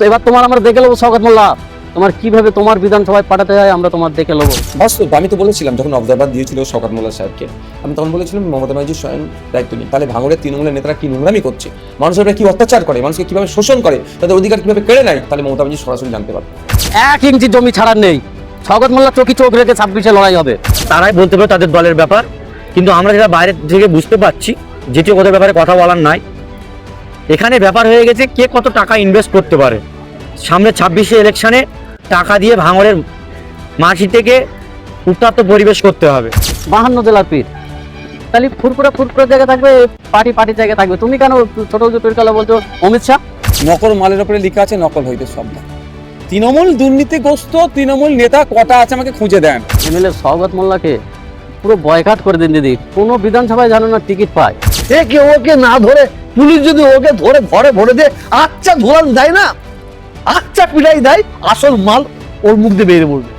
তো এবার তোমার আমরা দেখে নেব শওকত মোল্লা। তোমার কীভাবে তোমার বিধানসভায় পাঠাতে হয় আমরা তোমার দেখে নেব। বাস্তব আমি তো বলেছিলাম যখন অবজারভার দিয়েছিল শওকত মোল্লা সাহেবকে আমি তখন বলেছিলাম মমতা ব্যানার্জি স্বয়ং দায়িত্ব নিন তাহলে ভাঙড়ের তৃণমূলের নেতারা কি নোংরামি করছে? মানুষের উপরে কি অত্যাচার করে? মানুষকে কীভাবে শোষণ করে? তাদের অধিকার কীভাবে কেড়ে নেয়? তাহলে মমতা ব্যানার্জি সরাসরি জানতে পারবে। এক ইঞ্চি জমি ছাড়ার নেই। শওকত মোল্লা চোখি চোখ রেখে ছাব্বিশে লড়াই হবে। তারাই বলতে পারে তাদের দলের ব্যাপার। কিন্তু আমরা যেটা বাইরে থেকে বুঝতে পারছি যেটি ওদের ব্যাপারে কথা বলার নাই এখানে ব্যাপার হয়ে গেছে কে কত টাকা ইনভেস্ট করতে পারে। সামনে ছাব্বিশে ইলেকশনে টাকা দিয়ে ভাঙড়ের মাটি থেকে উত্তাপ্ত পরিবেশ করতে হবে। বাহান্ন জেলার পীর তাহলে ফুরফুরা ফুরফুরা জায়গা থাকবে পার্টি পার্টি জায়গা থাকবে। তুমি কেন ছোট জুটির কালা বলছো অমিত শাহ? নকল মালের উপরে লেখা আছে নকল হইতে শব্দ। তৃণমূল দুর্নীতিগ্রস্ত তৃণমূল নেতা কটা আছে আমাকে খুঁজে দেন। এমএলএ সৌগত মোল্লাকে পুরো বয়কাট করে দিন দিদি। কোনো বিধানসভায় জানো না টিকিট পায়। একে ওকে না ধরে পুলিশ যদি ওকে ধরে ঘরে ভরে দিয়ে আচ্ছা ধোলান দেয় না? আচ্ছা পিটাই দেয়, আসল মাল ওর মুখ দিয়ে বেরিয়ে পড়বে।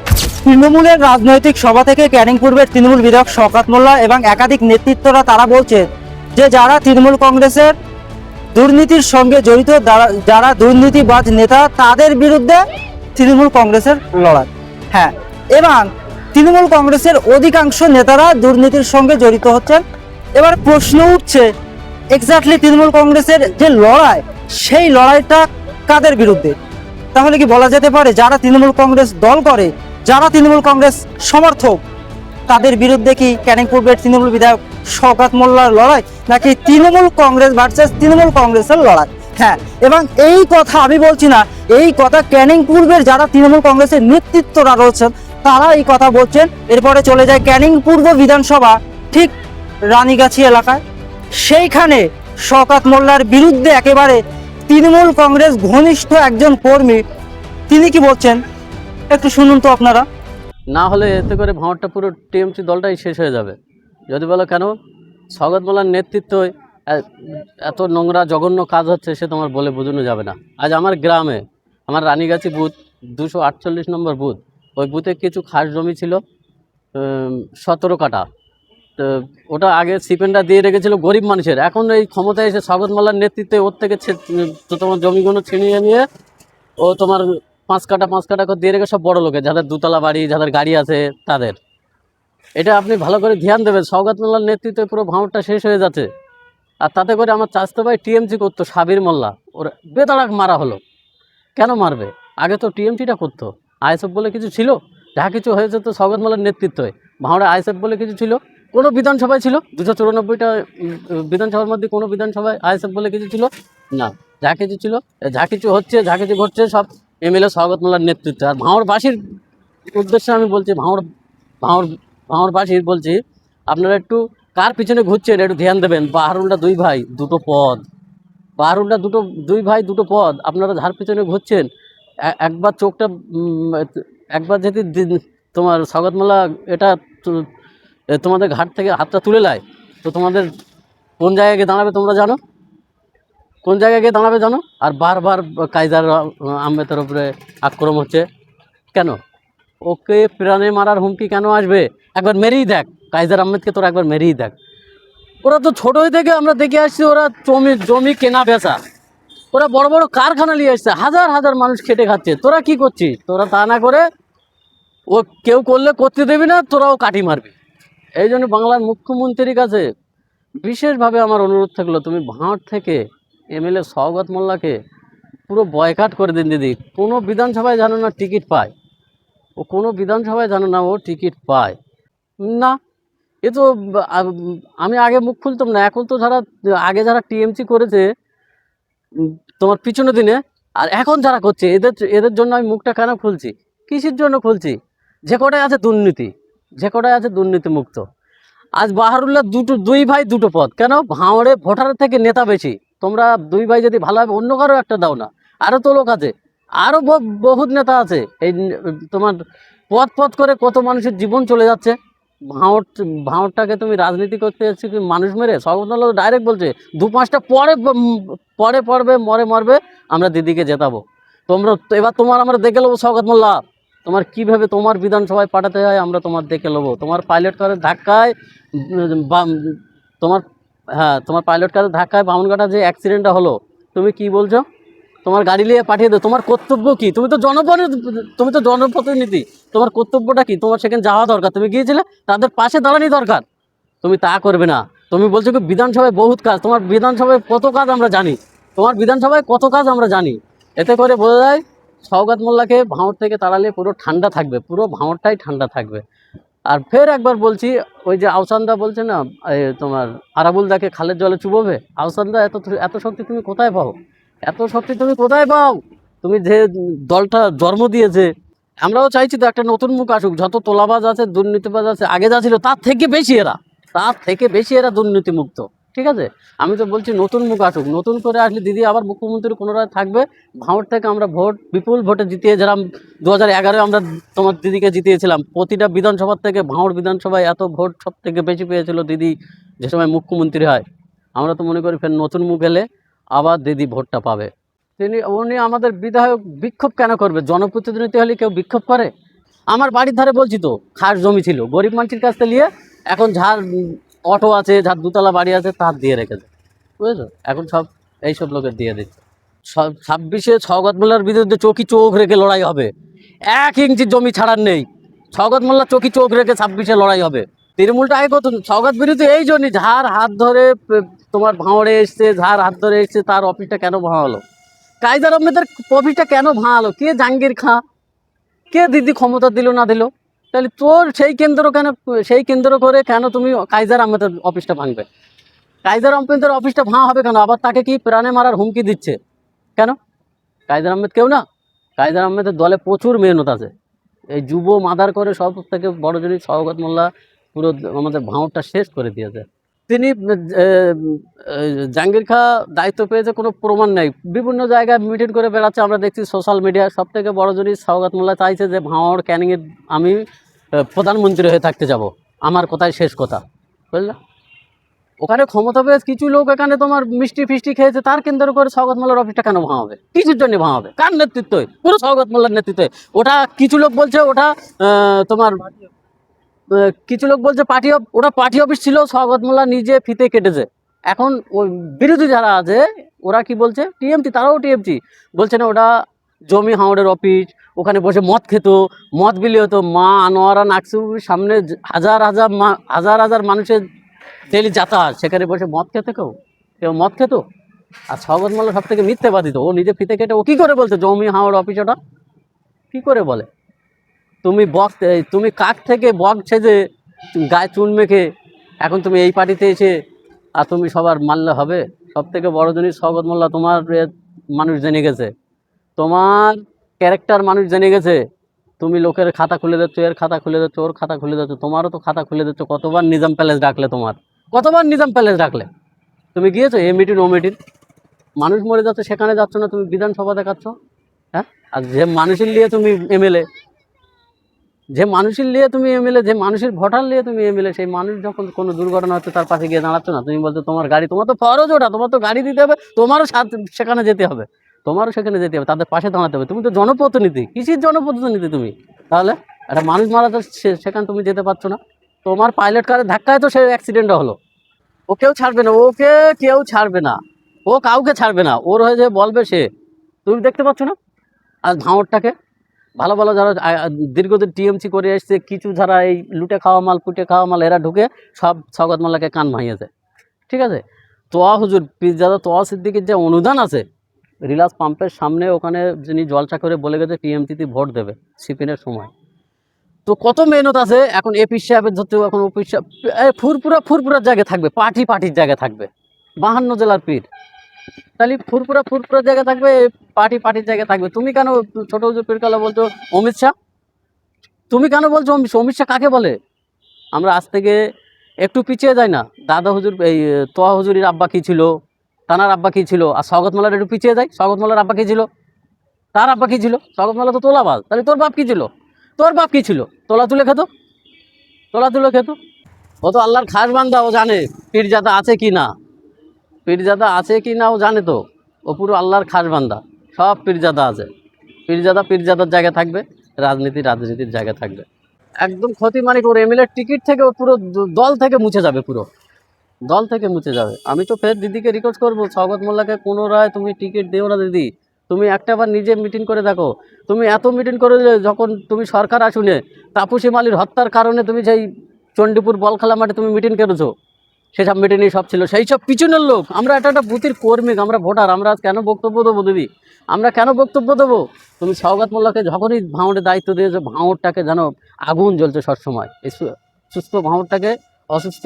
তৃণমূলের রাজনৈতিক সভা থেকে ক্যানিং পূর্বের তৃণমূল বিধায়ক শওকত মোল্লা এবং একাধিক নেতৃত্বরা তারা বলছে যে যারা তৃণমূল কংগ্রেসের দুর্নীতির সঙ্গে জড়িত যারা দুর্নীতিবাজ নেতা, তাদের বিরুদ্ধে তৃণমূল কংগ্রেসের লড়াই। হ্যাঁ এবং তৃণমূল কংগ্রেসের অধিকাংশ নেতারা দুর্নীতির সঙ্গে জড়িত হচ্ছেন। এবার প্রশ্ন উঠছে এক্স্যাক্টলি তৃণমূল কংগ্রেসের যে লড়াই, সেই লড়াইটা কাদের বিরুদ্ধে? তাহলে কি বলা যেতে পারে যারা তৃণমূল কংগ্রেস দল করে, যারা তৃণমূল কংগ্রেস সমর্থক, তাদের বিরুদ্ধে কি ক্যানিং পূর্বের তৃণমূল বিধায়ক শওকত মোল্লার লড়াই, নাকি তৃণমূল কংগ্রেস ভার্সেস তৃণমূল কংগ্রেসের লড়াই? হ্যাঁ এবং এই কথা আমি বলছি না, এই কথা ক্যানিং পূর্বের যারা তৃণমূল কংগ্রেসের নেতৃত্বরা রয়েছেন, তারা এই কথা বলছেন। এরপরে চলে যায় ক্যানিং পূর্ব বিধানসভা, ঠিক রানীগাছি এলাকায়। সেইখানে শওকত মোল্লার বিরুদ্ধে একেবারে তৃণমূল কংগ্রেস ঘনিষ্ঠ একজন কর্মী, তিনি কি বলছেন? একটু শুনুন তো আপনারা। না হলে এতে করে ভাঁড়টা পুরো টিএমসি দলটাই শেষ হয়ে যাবে। যদি বলো কেন? স্বগত মোল্লার নেতৃত্বে এত নোংরা, জঘন্য কাজ হচ্ছে, সে তোমার বলে বোঝানো যাবে না। আজ আমার গ্রামে, আমার রানীগাছি বুথ, দুশো আটচল্লিশ নম্বর বুথ, ওই বুথে কিছু খাস জমি ছিল সতেরো কাটা তো ওটা আগে সিপেন্ডা দিয়ে রেখেছিল গরিব মানুষের। এখন এই ক্ষমতায় এসে স্বগত মোল্লার নেতৃত্বে ওর থেকে তোমার জমিগুলো ছিনিয়ে নিয়ে ও তোমার পাঁচ কাটা পাঁচ কাটা করে দিয়ে রেখে সব বড় লোকে যাদের দুতলা বাড়ি, যাদের গাড়ি আছে, তাদের। এটা আপনি ভালো করে ধ্যান দেবেন। সৌগাত মোল্লার নেতৃত্বে পুরো ভাঁড়টা শেষ হয়ে যাচ্ছে। আর তাতে করে আমার চাষতে ভাই টিএমসি করতো, সাবির মোল্লা। ওর বেতাড়াক মারা হলো। কেন মারবে? আগে তো টিএমসিটা করতো। আইএসএফ বলে কিছু ছিল? যা কিছু হয়েছে তো সৌগত মোল্লার নেতৃত্বে। ভাঁড়ে আইএসএফ বলে কিছু ছিল? কোনো বিধানসভায় ছিল? দুশো চুরানব্বইটা বিধানসভার মধ্যে কোনো বিধানসভায় আইএসএফ বলে কিছু ছিল? না। যা কিছু ছিল যা কিছু হচ্ছে, যা কিছু ঘটছে, সব এমএলএ স্বাগত মোল্লার নেতৃত্বে। আর ভাঁড়বাসীর উদ্দেশ্যে আমি বলছি ভাঁড় ভাঁড় ভাঁড়বাসীর বলছি, আপনারা একটু কার পিছনে ঘুরছেন, একটু ধ্যান দেবেন। বাহারুলটা দুই ভাই, দুটো পদ। বাহারুলটা দুটো, দুই ভাই, দুটো পদ। আপনারা যার পিছনে ঘুরছেন একবার চোখটা একবার যদি তোমার স্বাগত এটা তোমাদের ঘাট থেকে হাতটা তুলে নেয় তো তোমাদের কোন জায়গায় গিয়ে দাঁড়াবে তোমরা জানো? কোন জায়গায় গিয়ে দাঁড়াবে জানো? আর বারবার কায়দার আহমেদের উপরে আক্রমণ হচ্ছে। কেন? ওকে প্রাণে মারার হুমকি কেন আসবে? একবার মেরেই দেখ। কাইজার আহমেদকে তোরা একবার মেরেই দেখ। ওরা তো ছোটোই থেকে আমরা দেখে আসছি, ওরা জমি জমি কেনা বেচা। ওরা বড় বড় কারখানা নিয়ে আসছে হাজার হাজার মানুষ খেটে খাচ্ছে। তোরা কি করছিস? তোরা তা না করে ও কেউ করলে করতে দেবি না, তোরাও কাটি মারবি। এই জন্য বাংলার মুখ্যমন্ত্রীর কাছে বিশেষভাবে আমার অনুরোধ থাকল, তুমি ভাঁট থেকে এমএলএ সৌগত মোল্লাকে পুরো বয়কাট করে দিন দিদি। কোনো বিধানসভায় জানো না টিকিট পায়। ও কোনো বিধানসভায় জানো না ও টিকিট পায়। না, এ তো আমি আগে মুখ খুলতাম না, এখন তো যারা, আগে যারা টিএমসি করেছে তোমার পিছনে দিনে, আর এখন যারা করছে, এদের এদের জন্য আমি মুখটা কেন খুলছি? কিসের জন্য খুলছি? যে কটায় আছে দুর্নীতি? যে কটায় আছে দুর্নীতিমুক্ত। আজ বাহারুল্লাহ দুটো, দুই ভাই দুটো পদ। কেন? ভাঁড়ে ভোটারের থেকে নেতা বেশি। তোমরা দুই ভাই যদি ভালো হবে, অন্য কারও একটা দাও না। আরও তো লোক আছে। আরও বহুত নেতা আছে। এই তোমার পথ পথ করে কত মানুষের জীবন চলে যাচ্ছে। ভাঁড় ভাঁড়টাকে তুমি রাজনীতি করতে কি মানুষ মেরে? সর্বদল ডাইরেক্ট বলছে, দু পাঁচটা পরে পরে পড়বে, মরে মরবে, আমরা দিদিকে জেতাবো। তোমরা, এবার তোমার আমরা দেখে নেব শওকত মোল্লা। তোমার কীভাবে তোমার বিধানসভায় পাঠাতে হয় আমরা তোমার দেখে নেব। তোমার পাইলট কারের ধাক্কায় তোমার হ্যাঁ তোমার পাইলট কারের ধাক্কায় বামনঘাটা যে অ্যাক্সিডেন্টটা হলো, তুমি কি বলছো? তোমার গাড়ি নিয়ে পাঠিয়ে দেবে তোমার কর্তব্য কি? তুমি তো জনপদ তুমি তো জনপ্রতিনিধি। তোমার কর্তব্যটা কি? তোমার সেখানে যাওয়া দরকার। তুমি গিয়েছিলে, তাদের পাশে দাঁড়ানি দরকার। তুমি তা করবে না। তুমি বলছো কি, বিধানসভায় বহুত কাজ। তোমার বিধানসভায় কত কাজ আমরা জানি। তোমার বিধানসভায় কত কাজ আমরা জানি। এতে করে বোঝা যায় সৌগাত মোল্লাকে ভাঁড় থেকে তাড়ালে পুরো ঠান্ডা থাকবে, পুরো ভাঁড়টাই ঠান্ডা থাকবে। আর ফের একবার বলছি, ওই যে আওসান্দা বলছে না তোমার আরাবুল দাকে খালের জলে চুবোবে? আওসান্দা, এত এত শক্তি তুমি কোথায় পাও? এত শক্তি তুমি কোথায় পাও? তুমি যে দলটা জন্ম দিয়েছে, আমরাও চাইছি তো একটা নতুন মুখ আসুক। যত তোলাবাজ আছে, দুর্নীতিবাজ আছে, আগে যা ছিল, তার থেকে বেশি এরা। তার থেকে বেশি এরা দুর্নীতিমুক্ত। ঠিক আছে? আমি তো বলছি নতুন মুখ আসুক। নতুন করে আসলে দিদি আবার মুখ্যমন্ত্রী পুনরায় থাকবে। ভাঁড় থেকে আমরা ভোট বিপুল ভোটে জিতিয়ে যেলাম দু হাজার এগারোয় আমরা তোমার দিদিকে জিতিয়েছিলাম। প্রতিটা বিধানসভার থেকে ভাঁড় বিধানসভায় এত ভোট সব থেকে বেশি পেয়েছিল দিদি যে সময় মুখ্যমন্ত্রী হয়। আমরা তো মনে করি ফের নতুন মুখ এলে আবার দিদি ভোটটা পাবে। তিনি উনি আমাদের বিধায়ক বিক্ষোভ কেন করবে? জনপ্রতিনিধি হলে কেউ বিক্ষোভ করে? আমার বাড়ির ধারে বলছি তো খাস জমি ছিল। গরিব মানুষের কাছ থেকে নিয়ে এখন উম, অটো আছে, যার দুতলা বাড়ি আছে, তার দিয়ে রেখেছে বুঝেছ? এখন সব এইসব লোকের দিয়ে দিচ্ছে। সব ছাব্বিশে ছগত মোল্লার বিরুদ্ধে চোখি চোখ রেখে লড়াই হবে। এক ইঞ্চি জমি ছাড়ার নেই। ছগত মোল্লা চোখি চোখ রেখে ছাব্বিশে লড়াই হবে। তৃণমূলটা আগে কত ছগত বিরুদ্ধে এই জন্যই যার হাত ধরে তোমার ভাঁড়ে এসছে, যার হাত ধরে এসছে, তার অফিসটা কেন ভাঙালো? কায়দার আহমেদের অফিসটা কেন ভাঙালো? কে জাহাঙ্গীর খাঁ? কে দিদি ক্ষমতা দিল না দিল? তাহলে তোর সেই কেন্দ্র কেন, সেই কেন্দ্র করে কেন তুমি কাইজার আহমেদের অফিসটা ভাঙবে? কাইজার আহমেদের অফিসটা ভাঙা হবে কেন? আবার তাকে কি প্রাণে মারার হুমকি দিচ্ছে? কেন? কাইজার আহমেদ কেউ না? কাইজার আহমেদের দলে প্রচুর মেহনত আছে। এই যুব মাদার করে সব থেকে বড় জিনিস সৌগত মোল্লা, পুরো আমাদের ভাঁড়টা শেষ করে দিয়েছে। তিনি জাহাঙ্গীর খা দায়িত্ব পেয়েছে, কোনো প্রমাণ নেই। বিভিন্ন জায়গায় মিটিং করে বেড়াচ্ছে, আমরা দেখছি সোশ্যাল মিডিয়া সব থেকে বড় জিনিস সৌগত মোল্লা চাইছে যে ভাঁড় ক্যানিংয়ে আমি প্রধানমন্ত্রী হয়ে থাকতে যাব। আমার কথাই শেষ কথা। বুঝলে? ওখানে ক্ষমতা পেয়ে কিছু লোক এখানে তোমার মিষ্টি ফিষ্টি খেয়েছে, তার কেন্দ্র করে সৌগত মোল্লার অফিসটা কেন ভাঙাবে কিছুর জন্য ভাঙাবে কার নেতৃত্বে? পুরো সৌগত মোল্লার নেতৃত্বে। ওটা কিছু লোক বলছে, ওটা তোমার কিছু লোক বলছে পার্টি ওটা পার্টি অফিস ছিল সৌগত মোল্লা নিজে ফিতে কেটেছে। এখন ওই বিরোধী যারা আছে, ওরা কি বলছে? টিএমসি তারাও টিএমসি বলছে না, ওটা জমি হাওড়ের অফিস, ওখানে বসে মদ খেত, মদ বিলি হতো। মা আনোয়ারা নাকসুবির সামনে হাজার হাজার মা- হাজার হাজার মানুষের ডেলি যাতায়াত। সেখানে বসে মদ খেতে কেউ? কেউ মদ খেত? আর সৌগত মোল্লা সব থেকে মিথ্যেবাদী তো। ও নিজে ফিতে কেটে, ও কী করে বলছে জমি হাওড় অফিস ওটা? কী করে বলে? তুমি বক তুমি কাক থেকে বক ছেজে গায়ে চুন মেখে এখন তুমি এই পার্টিতে এসে আর তুমি সবার মানলে হবে? সব থেকে বড় জিনিস সৌগত মোল্লা তোমার মানুষ জেনে গেছে। তোমার ক্যারেক্টার মানুষ জেনে গেছে, তুমি লোকের খাতা খুলে দিচ্ছ, এর খাতা খুলে দিচ্ছ, ওর খাতা খুলে দিচ্ছ, তোমারও তো খাতা খুলে দিচ্ছ, কতবার নিজাম প্যালেস ডাকলে তোমার? কতবার নিজাম প্যালেস ডাকলে? তুমি গিয়েছো এ মিটিং ও মিটিং মানুষ মরে যাচ্ছে, সেখানে যাচ্ছ না, তুমি বিধানসভা দেখাচ্ছ? হ্যাঁ? আর যে মানুষের নিয়ে তুমি এমএলএ যে মানুষের নিয়ে তুমি এমএলএ যে মানুষের ভোটার নিয়ে তুমি এমএলএ সেই মানুষ যখন কোনো দুর্ঘটনা হচ্ছে, তার পাশে গিয়ে দাঁড়াচ্ছ না। তুমি বলছো, তোমার গাড়ি, তোমার তো ফরজ ওটা, তোমার তো গাড়ি দিতে হবে, তোমারও সাথে, সেখানে যেতে হবে। তোমারও সেখানে যেতে হবে, তাদের পাশে দাঁড়াতে হবে। তুমি তো জনপ্রতিনিধি কৃষির জনপ্রতিনিধি তুমি? তাহলে একটা মানুষ মারা যাচ্ছে সেখানে তুমি যেতে পারছ না। তোমার পাইলট কারের ধাক্কায় তো সে অ্যাক্সিডেন্টটা হলো। ও কেউ ছাড়বে না, ওকে কেউ ছাড়বে না। ও কাউকে ছাড়বে না, ওর হয়ে যে বলবে সে। তুমি দেখতে পাচ্ছ না? আর ভাঁড়টাকে ভালো ভালো যারা দীর্ঘদিন টিএমসি করে এসছে, কিছু যারা এই লুটে খাওয়া মাল, পুটে খাওয়া মাল, এরা ঢুকে সব সগত মোল্লাকে কান ভাঙিয়েছে। ঠিক আছে? তোয়া হুজুর পিজাদা তোয়া সিদ্দিকির যে অনুদান আছে রিলাস পাম্পের সামনে ওখানে যিনি জলসা করে বলে গেছে টিএমসিতে ভোট দেবে সিপিনের সময়। তো কত মেহনত আছে? এখন এপি সাহেবের ধরতেও এখন অফিস সাহেব ফুরপুরা ফুরপুরার জায়গায় থাকবে, পার্টি পার্টির জায়গায় থাকবে, বাহান্ন জেলার পীর। তাহলে ফুরপুরা ফুরপুরার জায়গায় থাকবে, পার্টি পার্টির জায়গায় থাকবে। তুমি কেন ছোট হুজুর পীরকালা বলছো, অমিত শাহ? তুমি কেন বলছো? অমিত শাহ কাকে বলে? আমরা আজ থেকে একটু পিছিয়ে যাই না। দাদা হুজুর, এই, তোয়া হুজুরির আব্বা কী ছিল? তানার আব্বা কী ছিল? আর স্বাগত একটু পিছিয়ে যায় স্বাগত মালার আব্বা কী ছিল? তার আব্বা কী ছিল? স্বাগত মালা তো তোলাবাজ। তাহলে তোর বাপ কী ছিল? তোর বাপ কী ছিল? তোলা তুলে খেত? তোলা তুলে খেত? ও তো আল্লাহর খাস বান্দা, ও জানে পীরজাদা আছে কি না। পীরজাদা আছে কি না, ও জানে তো। ও পুরো আল্লাহর খাস বান্দা। সব পীরজাদা আছে। পীরজাদা পীরজাদার জায়গায় থাকবে, রাজনীতি রাজনীতির জায়গা থাকবে। একদম ক্ষতি মানে ওর এমএলএ টিকিট থেকে পুরো দল থেকে মুছে যাবে পুরো। দল থেকে মুছে যাবে। আমি তো ফের দিদিকে রিকোয়েস্ট করব। সৌগত মোল্লাকে পুনরায় তুমি টিকিট দিও না দিদি। তুমি একটা বার নিজে মিটিং করে দেখো। তুমি এত মিটিং করে যখন তুমি সরকার আসুনে তাপসী মালির হত্যার কারণে তুমি সেই চণ্ডীপুর বলখেলা মাঠে তুমি মিটিং করেছ সেসব মিটিংই সব ছিল। সেই সব পিছনের লোক, আমরা একটা একটা বুথের কর্মিক আমরা ভোটার, আমরা কেন বক্তব্য দেবো দিদি? আমরা কেন বক্তব্য দেবো? তুমি সৌগাত মোল্লাকে যখনই ভাঙড়ের দায়িত্ব দিয়েছ ভাঙড়টাকে যেন আগুন জ্বলছে সবসময়। এই সুস্থ ভাঙড়টাকে অসুস্থ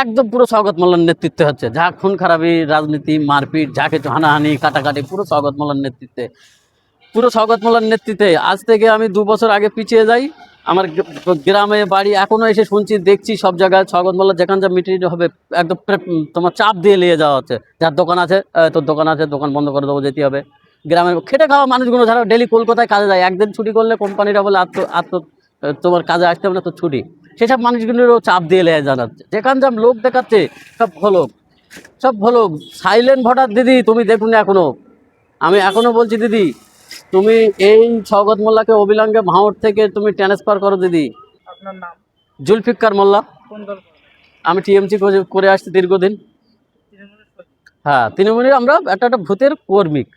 একদম পুরো সৌগত মোল্লার নেতৃত্বে হচ্ছে। যা খুন খারাপি রাজনীতি মারপিট যা কিছু হানাহানি কাটাকাটি পুরো সৌগত মোল্লার নেতৃত্বে। পুরো সৌগত মোল্লার নেতৃত্বে আজ থেকে আমি দু বছর আগে পিছিয়ে যাই। আমার গ্রামে বাড়ি এখনও এসে শুনছি দেখছি সব জায়গায় সৌগত মোল্লার যেখান যা মিটিং হবে একদম তোমার চাপ দিয়ে নিয়ে যাওয়া হচ্ছে। যার দোকান আছে "এই, তোর দোকান আছে দোকান বন্ধ করে দেবো যেতে হবে। গ্রামের খেটে খাওয়া মানুষগুলো যারা ডেলি কলকাতায় কাজে যায়। একদিন ছুটি করলে কোম্পানিরা বলে আত্ম আত্ম তোমার কাজে আসতে হবে না তোর ছুটি। সেসব মানুষগুলোরও চাপ দিয়ে লেগে জানাচ্ছে যেখান যা লোক দেখাচ্ছে সব ভালো সব ভালো সাইলেন্ট ভোটার দিদি তুমি দেখুন এখনও। আমি এখনও বলছি দিদি তুমি এই সৌগত মোল্লাকে অবিলম্বে ভাঁড় থেকে তুমি ট্রান্সফার করো দিদি। আপনার নাম? জুলফিকার মোল্লা। আমি টিএমসি করে আসছি দীর্ঘদিন। হ্যাঁ তৃণমূলের আমরা একটা একটা ভূতের কর্মিক।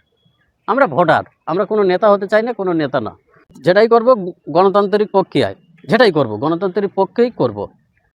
আমরা ভোটার। আমরা কোনো নেতা হতে চাই না কোনো নেতা না। যেটাই করব গণতান্ত্রিক প্রক্রিয়ায়। যেটাই করব গণতন্ত্রের পক্ষেই করব।